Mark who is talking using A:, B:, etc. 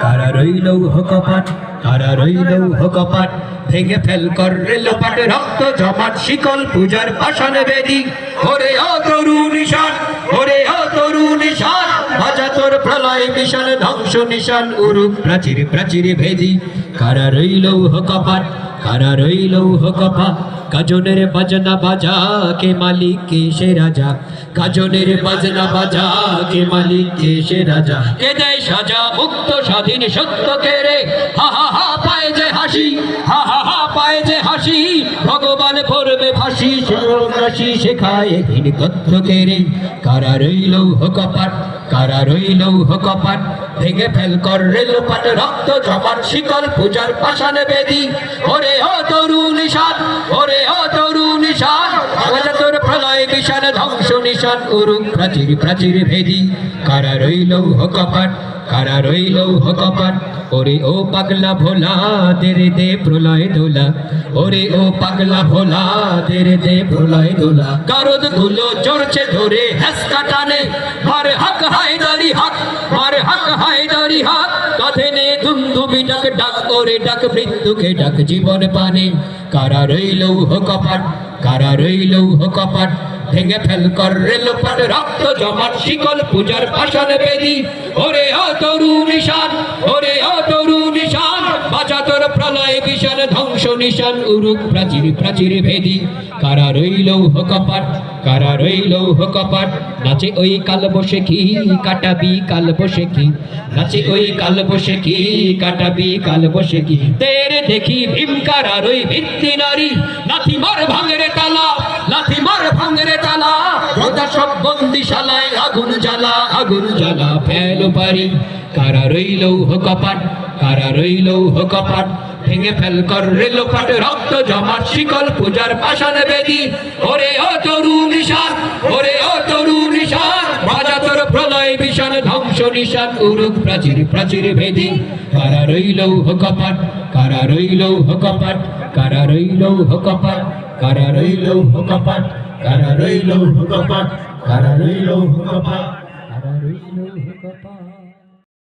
A: কারা রইল হকপাট কারা রইল হকপাট ভেঙে ফেল কর রেলপাট রক্ত জমাট, শিকল পূজার পাশানে বেদি। ওরে ও তরু নিশান, ওরে ও তরু নিশান, বাজা তোর প্রলয় মিশন, ধ্বংস নিশান, উরুক প্রাচীর প্রাচীর ভেদি। কারা রইল হকপাট কারা রইল হকপাট গাজনের বাজনা বাজা কে মালিক কে সে রাজা? গাজনের বাজনা বাজা, কে মালিক, কে সে রাজা? কে দেয় সাজা, মুক্ত, স্বাধীন, সত্য কে রে? হা হা পায় যে হাসি, হা হা হা, পায় যে হাসি, ভগবান পড়বে ফাঁসি রাশি শেখায় হীন তথ্য কে রে? কারা রইল হকপাট কারা রইল হকপাট ভেঙে ফেল কর রেলপাট রক্ত জমাট, শিকল পূজার পাশানে বেদি। ওরে ও তরু নিশান ওরে ও তরু নিশান আওয়াজ তোর বিশান ধ্বংস নিশান উরুক প্রাচীর প্রাচীর ভেদি। কারা রইল হকপাট কারা রইল হকপাট ওরে ও পাগলা ভোলা তেরে দে প্রলয় দোলা। ওরে ও পাগলা ভোলা তেরে দে প্রলয় দোলা। গারদগুলো চড়ছে ধরে হেসকা টানে। মার হক হায়দারি হক, মার হক হায়দারি হক। কাঁধে নে ধুমধুমি ডাক ডাক, ওরে ডাক, মৃত্যুকে ডাক, জীবন পানে। কারা রইল হকপাট কারা রইল হকপাট ভেঙে ফেল কর রেলপাট রক্ত জমাট, শিকল পূজার ভাষণ বেদি। ওরে ও তরু নিশান, ওরে ও তরু নিশান, বাজা তোর প্রলয় বিশাল ধ্বংস নিশান, উরুক প্রাচীর প্রাচীর ভেদি। কারা রইল হকপাট কারা রইল হকপাট নাচে ওই কাল বসে কি কাটাবি, কাল বসে কি? নাচে ওই কাল বসে কি কাটাবি, কাল বসে কি? তেরে দেখি ভীমকার রই ভিত্তি নারী লাথি মার ভাঙরে তালা লাথি মার ভাঙরে তালা রোজা সব বন্দিশালায় আগুন জ্বালা আগুন জ্বালা ফেল পারি। কারা রইল হকপাট, কারা রইল হকপাট, ভেঙে ফেল কর রেলোপাট রক্ত জমাট, শিকল পূজার পাশানে বেদি। ওরে ও তরু নিশান, ওরে ও তরু নিশান বাজা তোর প্রলয় বিশান ধ্বংস নিশান, উরুক প্রাচীর প্রাচীর ভেদি কারা রইল হকপাট, কারা রইল হকপাট, কারা রইল হকপাট, কারা রইল হকপাট। কারা রইল হকপাট কারা রইল হুকপা কারা রইল হকপাট